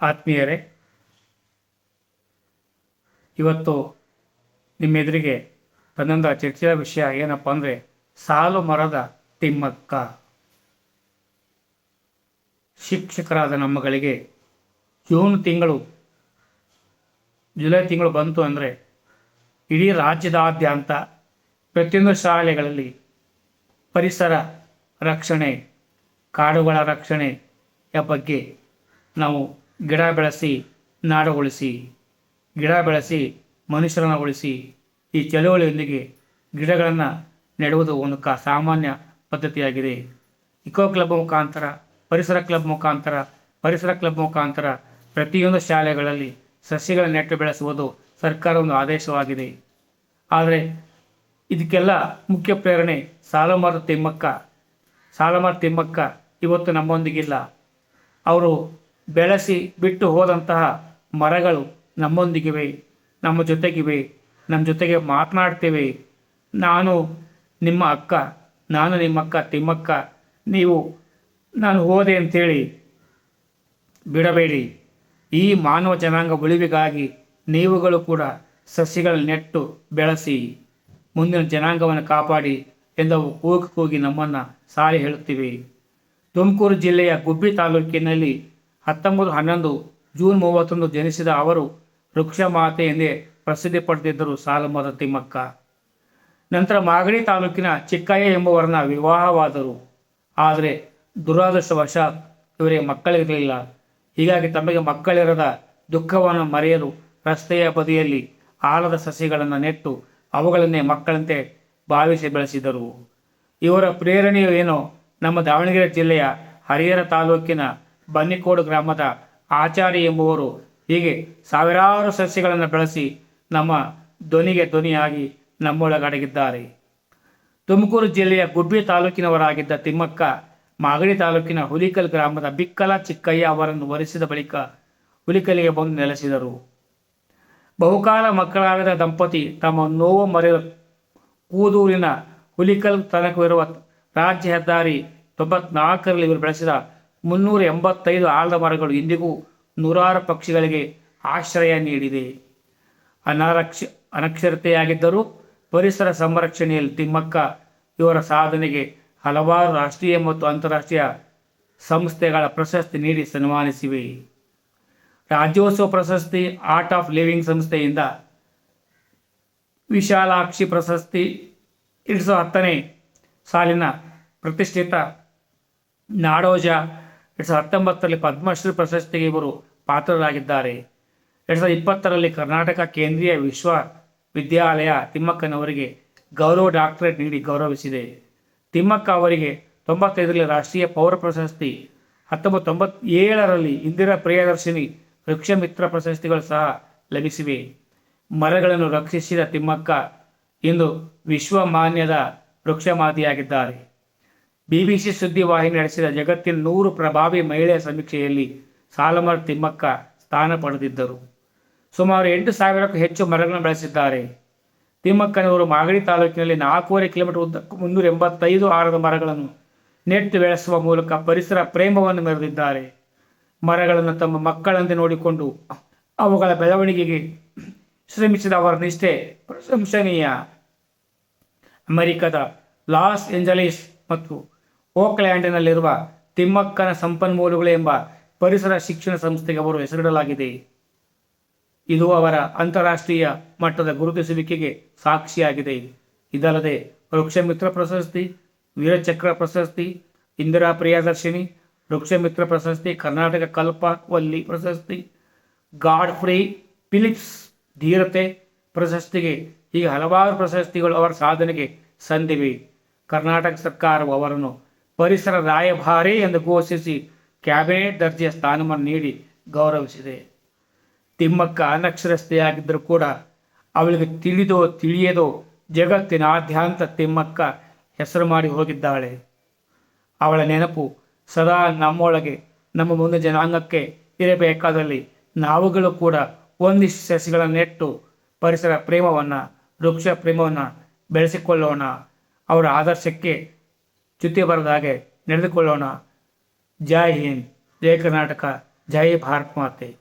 ಆತ್ಮೀಯರೇ, ಇವತ್ತು ನಿಮ್ಮ ಎದುರಿಗೆ ಬಂದಂಥ ಚರ್ಚೆಯ ವಿಷಯ ಏನಪ್ಪ ಅಂದರೆ ಸಾಲು ಮರದ ತಿಮ್ಮಕ್ಕ. ಶಿಕ್ಷಕರಾದ ನಮ್ಮಗಳಿಗೆ ಜೂನ್ ತಿಂಗಳು, ಜುಲೈ ತಿಂಗಳು ಬಂತು ಅಂದರೆ ಇಡೀ ರಾಜ್ಯದಾದ್ಯಂತ ಪ್ರತಿಯೊಂದು ಶಾಲೆಗಳಲ್ಲಿ ಪರಿಸರ ರಕ್ಷಣೆ, ಕಾಡುಗಳ ರಕ್ಷಣೆಯ ಬಗ್ಗೆ ನಾವು ಗಿಡ ಬೆಳೆಸಿ ನಾಡು ಉಳಿಸಿ ಗಿಡ ಬೆಳೆಸಿ, ಮನುಷ್ಯರನ್ನು ಉಳಿಸಿ, ಈ ಚಳುವಳಿಯೊಂದಿಗೆ ಗಿಡಗಳನ್ನು ನೆಡುವುದು ಒಂದು ಕ ಸಾಮಾನ್ಯ ಪದ್ಧತಿಯಾಗಿದೆ. ಇಕೋ ಕ್ಲಬ್ ಮುಖಾಂತರ, ಪರಿಸರ ಕ್ಲಬ್ ಮುಖಾಂತರ, ಪರಿಸರ ಕ್ಲಬ್ ಮುಖಾಂತರ ಪ್ರತಿಯೊಂದು ಶಾಲೆಗಳಲ್ಲಿ ಸಸ್ಯಗಳ ನೆಟ್ಟು ಬೆಳೆಸುವುದು ಸರ್ಕಾರ ಒಂದು ಆದೇಶವಾಗಿದೆ. ಆದರೆ ಇದಕ್ಕೆಲ್ಲ ಮುಖ್ಯ ಪ್ರೇರಣೆ ಸಾಲುಮರದ ತಿಮ್ಮಕ್ಕ. ಸಾಲಮರ ತಿಮ್ಮಕ್ಕ ಇವತ್ತು ನಮ್ಮೊಂದಿಗಿಲ್ಲ. ಅವರು ಬೆಳೆಸಿ ಬಿಟ್ಟು ಹೋದಂತಹ ಮರಗಳು ನಮ್ಮೊಂದಿಗಿವೆ, ನಮ್ಮ ಜೊತೆಗಿವೆ ನಮ್ಮ ಜೊತೆಗೆ ಮಾತನಾಡ್ತೇವೆ. ನಾನು ನಿಮ್ಮ ಅಕ್ಕ, ನಾನು ನಿಮ್ಮಕ್ಕ ತಿಮ್ಮಕ್ಕ, ನೀವು, ನಾನು ಹೋದೆ ಅಂಥೇಳಿ ಬಿಡಬೇಡಿ. ಈ ಮಾನವ ಜನಾಂಗ ಉಳಿವಿಗಾಗಿ ನೀವುಗಳು ಕೂಡ ಸಸಿಗಳ ನೆಟ್ಟು ಬೆಳೆಸಿ, ಮುಂದಿನ ಜನಾಂಗವನ್ನು ಕಾಪಾಡಿ ಎಂದವು ಕೂಗಿ ಕೂಗಿ ನಮ್ಮನ್ನು ಸಾರಿ ಹೇಳುತ್ತಿವೆ. ತುಮಕೂರು ಜಿಲ್ಲೆಯ ಗುಬ್ಬಿ ತಾಲೂಕಿನಲ್ಲಿ ಹತ್ತೊಂಬತ್ತು ಹನ್ನೊಂದು ಜೂನ್ ಮೂವತ್ತೊಂದು ಜನಿಸಿದ ಅವರು ವೃಕ್ಷ ಮಾತೆ ಎಂದೇ ಪ್ರಸಿದ್ಧಿ ಪಡೆದಿದ್ದರು ಸಾಲಮರದ ತಿಮ್ಮಕ್ಕ. ನಂತರ ಮಾಗಡಿ ತಾಲೂಕಿನ ಚಿಕ್ಕಯ್ಯ ಎಂಬುವರನ್ನ ವಿವಾಹವಾದರು. ಆದರೆ ದುರಾದೃಷ್ಟವಶಾತ್ ಇವರಿಗೆ ಮಕ್ಕಳಿರಲಿಲ್ಲ. ಹೀಗಾಗಿ ತಮಗೆ ಮಕ್ಕಳಿರದ ದುಃಖವನ್ನು ಮರೆಯಲು ರಸ್ತೆಯ ಬದಿಯಲ್ಲಿ ಆಲದ ಸಸಿಗಳನ್ನು ನೆಟ್ಟು ಅವುಗಳನ್ನೇ ಮಕ್ಕಳಂತೆ ಭಾವಿಸಿ ಬೆಳೆಸಿದರು. ಇವರ ಪ್ರೇರಣೆಯು ಏನೋ ನಮ್ಮ ದಾವಣಗೆರೆ ಜಿಲ್ಲೆಯ ಹರಿಹರ ತಾಲೂಕಿನ ಬನ್ನಿಕೋಡು ಗ್ರಾಮದ ಆಚಾರಿ ಎಂಬುವರು ಹೀಗೆ ಸಾವಿರಾರು ಸಸ್ಯಗಳನ್ನು ಬೆಳೆಸಿ ನಮ್ಮ ಧ್ವನಿಗೆ ಧ್ವನಿಯಾಗಿ ನಮ್ಮೊಳಗಡಗಿದ್ದಾರೆ. ತುಮಕೂರು ಜಿಲ್ಲೆಯ ಗುಬ್ಬಿ ತಾಲೂಕಿನವರಾಗಿದ್ದ ತಿಮ್ಮಕ್ಕ ಮಾಗಡಿ ತಾಲೂಕಿನ ಹುಲಿಕಲ್ ಗ್ರಾಮದ ಬಿಕ್ಕಲ ಚಿಕ್ಕಯ್ಯ ಅವರನ್ನು ವರಿಸಿದ ಬಳಿಕ ಹುಲಿಕಲಿಗೆ ಬಂದು ನೆಲೆಸಿದರು. ಬಹುಕಾಲ ಮಕ್ಕಳಾಗದ ದಂಪತಿ ತಮ್ಮ ನೋವು ಮರೆಯ ಕೂದೂರಿನ ಹುಲಿಕಲ್ ತನಕವಿರುವ ರಾಜ್ಯ ಹೆದ್ದಾರಿ ತೊಂಬತ್ನಾಲ್ಕರಲ್ಲಿ ಇವರು ಬೆಳೆಸಿದ ಮುನ್ನೂರ ಎಂಬತ್ತೈದು ಆಲದ ಮರಗಳು ಇಂದಿಗೂ ನೂರಾರು ಪಕ್ಷಿಗಳಿಗೆ ಆಶ್ರಯ ನೀಡಿದೆ. ಅನಾರಕ್ಷ, ಅನಕ್ಷರತೆಯಾಗಿದ್ದರೂ ಪರಿಸರ ಸಂರಕ್ಷಣೆಯಲ್ಲಿ ತಿಮ್ಮಕ್ಕ ಇವರ ಸಾಧನೆಗೆ ಹಲವಾರು ರಾಷ್ಟ್ರೀಯ ಮತ್ತು ಅಂತಾರಾಷ್ಟ್ರೀಯ ಸಂಸ್ಥೆಗಳ ಪ್ರಶಸ್ತಿ ನೀಡಿ ಸನ್ಮಾನಿಸಿವೆ. ರಾಜ್ಯೋತ್ಸವ ಪ್ರಶಸ್ತಿ ಆರ್ಟ್ ಆಫ್ ಲಿವಿಂಗ್ ಸಂಸ್ಥೆಯಿಂದ ವಿಶಾಲಾಕ್ಷಿ ಪ್ರಶಸ್ತಿ ಎರಡು ಸಾವಿರದ ಹತ್ತನೇ ಸಾಲಿನ ಪ್ರತಿಷ್ಠಿತ ನಾಡೋಜ ಎರಡು ಸಾವಿರದ ಹತ್ತೊಂಬತ್ತರಲ್ಲಿ ಪದ್ಮಶ್ರೀ ಪ್ರಶಸ್ತಿಗೆ ಇವರು ಪಾತ್ರರಾಗಿದ್ದಾರೆ. ಎರಡು ಸಾವಿರದ ಇಪ್ಪತ್ತರಲ್ಲಿ ಕರ್ನಾಟಕ ಕೇಂದ್ರೀಯ ವಿಶ್ವ ವಿದ್ಯಾಲಯ ತಿಮ್ಮಕ್ಕನವರಿಗೆ ಗೌರವ ಡಾಕ್ಟರೇಟ್ ನೀಡಿ ಗೌರವಿಸಿದೆ. ತಿಮ್ಮಕ್ಕ ಅವರಿಗೆ ತೊಂಬತ್ತೈದರಲ್ಲಿ ರಾಷ್ಟ್ರೀಯ ಪೌರ ಪ್ರಶಸ್ತಿ ಹತ್ತೊಂಬತ್ತು ತೊಂಬತ್ತೇಳರಲ್ಲಿ ಇಂದಿರಾ ಪ್ರಿಯದರ್ಶಿನಿ ವೃಕ್ಷಮಿತ್ರ ಪ್ರಶಸ್ತಿಗಳು ಸಹ ಲಭಿಸಿವೆ. ಮರಗಳನ್ನು ರಕ್ಷಿಸಿದ ತಿಮ್ಮಕ್ಕ ಇಂದು ವಿಶ್ವಮಾನ್ಯದ ವೃಕ್ಷಮಾತೆಯಾಗಿದ್ದಾರೆ. ಬಿಬಿಸಿ ಸುದ್ದಿವಾಹಿನಿ ನಡೆಸಿದ ಜಗತ್ತಿನ ನೂರು ಪ್ರಭಾವಿ ಮಹಿಳೆಯ ಸಮೀಕ್ಷೆಯಲ್ಲಿ ಸಾಲಮರ್ ತಿಮ್ಮಕ್ಕ ಸ್ಥಾನ ಪಡೆದಿದ್ದರು. ಸುಮಾರು ಎಂಟು ಸಾವಿರಕ್ಕೂ ಹೆಚ್ಚು ಮರಗಳನ್ನು ಬೆಳೆಸಿದ್ದಾರೆ. ತಿಮ್ಮಕ್ಕನವರು ಮಾಗಡಿ ತಾಲೂಕಿನಲ್ಲಿ ನಾಲ್ಕೂವರೆ ಕಿಲೋಮೀಟರ್ ಉದ್ದಕ್ಕೆ ಮುನ್ನೂರ ಎಂಬತ್ತೈದು ಆರದ ಮರಗಳನ್ನು ನೆಟ್ಟು ಬೆಳೆಸುವ ಮೂಲಕ ಪರಿಸರ ಪ್ರೇಮವನ್ನು ಮೆರೆದಿದ್ದಾರೆ. ಮರಗಳನ್ನು ತಮ್ಮ ಮಕ್ಕಳಂತೆ ನೋಡಿಕೊಂಡು ಅವುಗಳ ಬೆಳವಣಿಗೆಗೆ ಶ್ರಮಿಸಿದ ಅವರ ನಿಷ್ಠೆ ಪ್ರಶಂಸನೀಯ. ಅಮೆರಿಕದ ಲಾಸ್ ಏಂಜಲೀಸ್ ಮತ್ತು ಓಕ್ಲ್ಯಾಂಡಿನಲ್ಲಿರುವ ತಿಮ್ಮಕ್ಕನ ಸಂಪನ್ಮೂಲಗಳು ಎಂಬ ಪರಿಸರ ಶಿಕ್ಷಣ ಸಂಸ್ಥೆಗೆ ಅವರು ಹೆಸರಿಡಲಾಗಿದೆ. ಇದು ಅವರ ಅಂತಾರಾಷ್ಟ್ರೀಯ ಮಟ್ಟದ ಗುರುತಿಸುವಿಕೆಗೆ ಸಾಕ್ಷಿಯಾಗಿದೆ. ಇದಲ್ಲದೆ ವೃಕ್ಷಮಿತ್ರ ಪ್ರಶಸ್ತಿ, ವೀರಚಕ್ರ ಪ್ರಶಸ್ತಿ, ಇಂದಿರಾ ಪ್ರಿಯದರ್ಶಿನಿ, ವೃಕ್ಷಮಿತ್ರ ಪ್ರಶಸ್ತಿ, ಕರ್ನಾಟಕ ಕಲ್ಪವಲ್ಲಿ ಪ್ರಶಸ್ತಿ ಗಾಡ್ ಫ್ರೀ ಫಿಲಿಪ್ಸ್ ಧೀರತೆ ಪ್ರಶಸ್ತಿಗೆ ಹೀಗೆ ಹಲವಾರು ಪ್ರಶಸ್ತಿಗಳು ಅವರ ಸಾಧನೆಗೆ ಸಂದಿವೆ. ಕರ್ನಾಟಕ ಸರ್ಕಾರವು ಅವರನ್ನು ಪರಿಸರ ರಾಯಭಾರಿ ಎಂದು ಘೋಷಿಸಿ ಕ್ಯಾಬಿನೆಟ್ ದರ್ಜೆಯ ಸ್ಥಾನಮಾನ ನೀಡಿ ಗೌರವಿಸಿದೆ. ತಿಮ್ಮಕ್ಕ ಅನಕ್ಷರಸ್ಥೆಯಾಗಿದ್ದರೂ ಕೂಡ ಅವಳಿಗೆ ತಿಳಿದೋ ತಿಳಿಯದೋ ಜಗತ್ತಿನಾದ್ಯಂತ ತಿಮ್ಮಕ್ಕ ಹೆಸರು ಮಾಡಿ ಹೋಗಿದ್ದಾಳೆ. ಅವಳ ನೆನಪು ಸದಾ ನಮ್ಮೊಳಗೆ, ನಮ್ಮ ಮುಂದೆ ಜನಾಂಗಕ್ಕೆ ಇರಬೇಕಾದಲ್ಲಿ ನಾವುಗಳು ಕೂಡ ಒಂದಿಷ್ಟು ಸಸಿಗಳನ್ನೆಟ್ಟು ಪರಿಸರ ಪ್ರೇಮವನ್ನು ವೃಕ್ಷ ಪ್ರೇಮವನ್ನು ಬೆಳೆಸಿಕೊಳ್ಳೋಣ. ಅವರ ಆದರ್ಶಕ್ಕೆ ಚ್ಯುತಿ ಬರದ ಹಾಗೆ ನಡೆದುಕೊಳ್ಳೋಣ. ಜೈ ಹಿಂದ್. ಜೈ ಕರ್ನಾಟಕ. ಜೈ ಭಾರತ್ ಮಾತೆ.